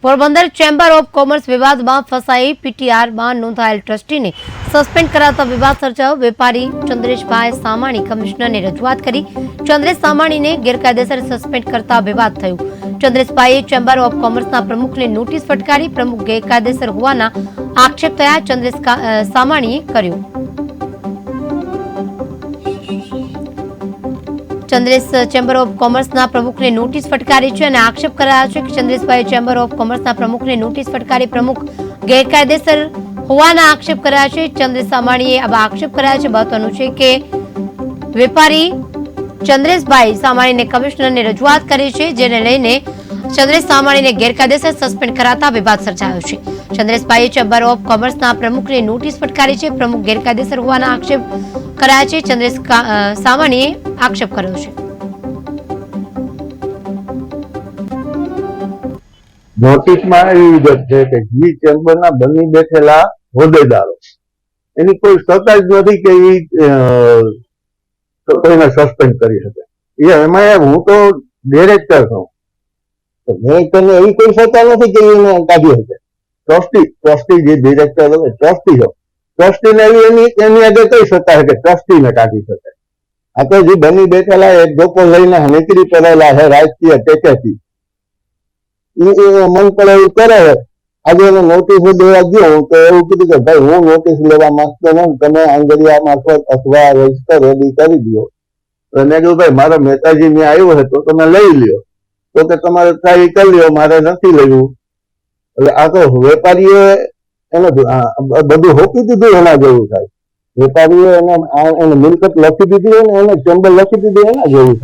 Porbandar chamber of commerce વિવાદમાં ફસાઈ પીટીઆરમાં નોંધાયેલ ટ્રસ્ટીને સસ્પેન્ડ કરાતા વિવાદ સર્જાયો. વેપારી ચંદ્રેશભાઈ સામાણી કમિશનરને રજૂઆત કરી. ચંદ્રેશ સામાણીને ગેરકાયદેસર સસ્પેન્ડ કરતા વિવાદ થયો. ચંદ્રેશભાઈએ ચેમ્બર ઓફ કોમર્સના પ્રમુખને નોટિસ ફટકારી. પ્રમુખ ગેરકાયદેસર હોવાના આક્ષેપ થયા ચંદ્રેશ સામાણીએ કર્યો. ચંદ્રેશ ચેમ્બર ઓફ કોમર્સના પ્રમુખને નોટિસ ફટકારી છે અને આક્ષેપ કરાયો છે કે ચંદ્રેશભાઈ ચેમ્બર ઓફ કોમર્સના પ્રમુખને નોટિસ ફટકારી પ્રમુખ ગેરકાયદેસર હોવાના આક્ષેપ કરાયા છે. ચંદ્રેશ સામાણીએ આવા આક્ષેપ કરાયા છે. મહત્વનું છે કે વેપારી ચંદ્રેશભાઈ સામાણીને કમિશનરને રજૂઆત કરી છે, જેને લઈને ચંદ્રેશ સામાણીને ગેરકાયદેસર સસ્પેન્ડ કરાતા વિવાદ સર્જાયો છે. ચંદ્રેશભાઈએ ચેમ્બર ઓફ કોમર્સના પ્રમુખને નોટિસ ફટકારી છે. પ્રમુખ ગેરકાયદેસર હોવાના આક્ષેપ કરાયા છે. ચંદ્રેશ સામાણીએ આક્ષેપ કર્યો છે. નોટિસમાં એવી વિગત છે કે જી ચેમ્બરના બની બેઠેલા હોદ્દેદારો, એની કોઈ સત્તા નથી કે એ કોઈને સસ્પેન્ડ કરી શકે. એ એમાં હું તો ડિરેક્ટર છું. ડિરેક્ટરને એવી કોઈ સત્તા નથી કે એને કાઢી હશે. ટ્રસ્ટી ટ્રસ્ટી જે ડિરેક્ટર હોય ટ્રસ્ટી હોય. ટ્રસ્ટીને એવી એની એની આગળ કઈ સત્તા છે કે ટ્રસ્ટીને કાઢી શકે. આ તો જે બની બેઠેલા એક ધોકો લઈને નીકળી પડેલા છે, રાજકીય ટેકેથી. એ મન પડે એવું કરે છે. આજે એને નોટિસ દેવા ગયો. તો એવું કીધું કે ભાઈ, હું નોટિસ લેવા માંગતો નથી. તમે આંગળિયા મારફત અથવા રજિસ્ટર રેડી કરી દો તો મેં કીધું ભાઈ મારો મહેતાજી ને આવ્યો છે, તો તમે લઈ લ્યો. તો કે તમારે ટ્રાય કરી લ્યો, મારે નથી લેવું. એટલે આ તો વેપારીએ એને બધું હોકી દીધું એના જેવું થાય. વેપારીએ એને એને મિલકત લખી દીધી હોય ને, એને ચેમ્બર લખી દીધી એના જેવું